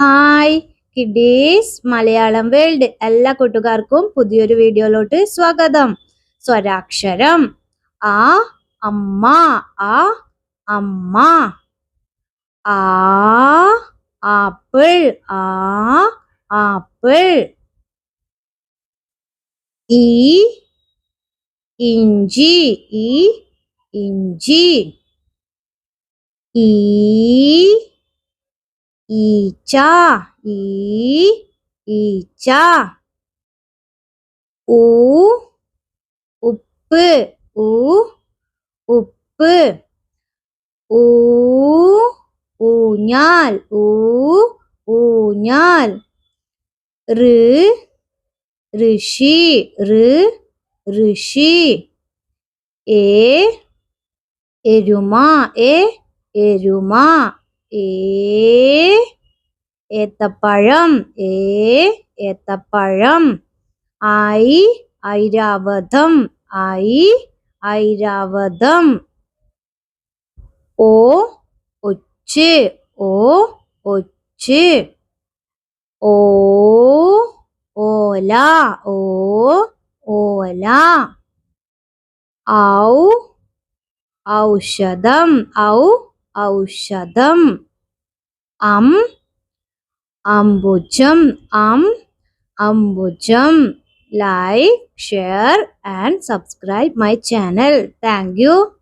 Hi kiddies Malayalam world എല്ലാ കൂട്ടുകാർക്കും പുതിയൊരു വീഡിയോയിലോട്ട് സ്വാഗതം. സ്വരാക്ഷരം. ആ അമ്മ. ആ അമ്മ. ആ ആപ്പിൾ. ആ ആപ്പിൾ. ഈ ഇഞ്ചി. ഈ ഇഞ്ചി. ഈ ഈച്ച ഈ ഈച്ച. ഊ ഉപ്പ് ഊ ഉപ്പ്. ഊ ഊഞ്ഞാൽ ഊ ഊഞ്ഞാൽ. ഋ ഋഷി ഋ ഋഷി. എ എരുമ എ എരുമ. ഏ ഏത്തപ്പഴം. ഏ ഏത്തപ്പഴം. ഐ ഐരാവതം. ഐ ഐരാവതം. ഓ ഒച്ച്. ഓ ഒച്ച്. ഓ ഓല. ഓ ഓല. ഔ ഔഷധം. ഔ ഔഷധം. Am, Ambujam am, Ambujam like share and subscribe my channel. Thank you.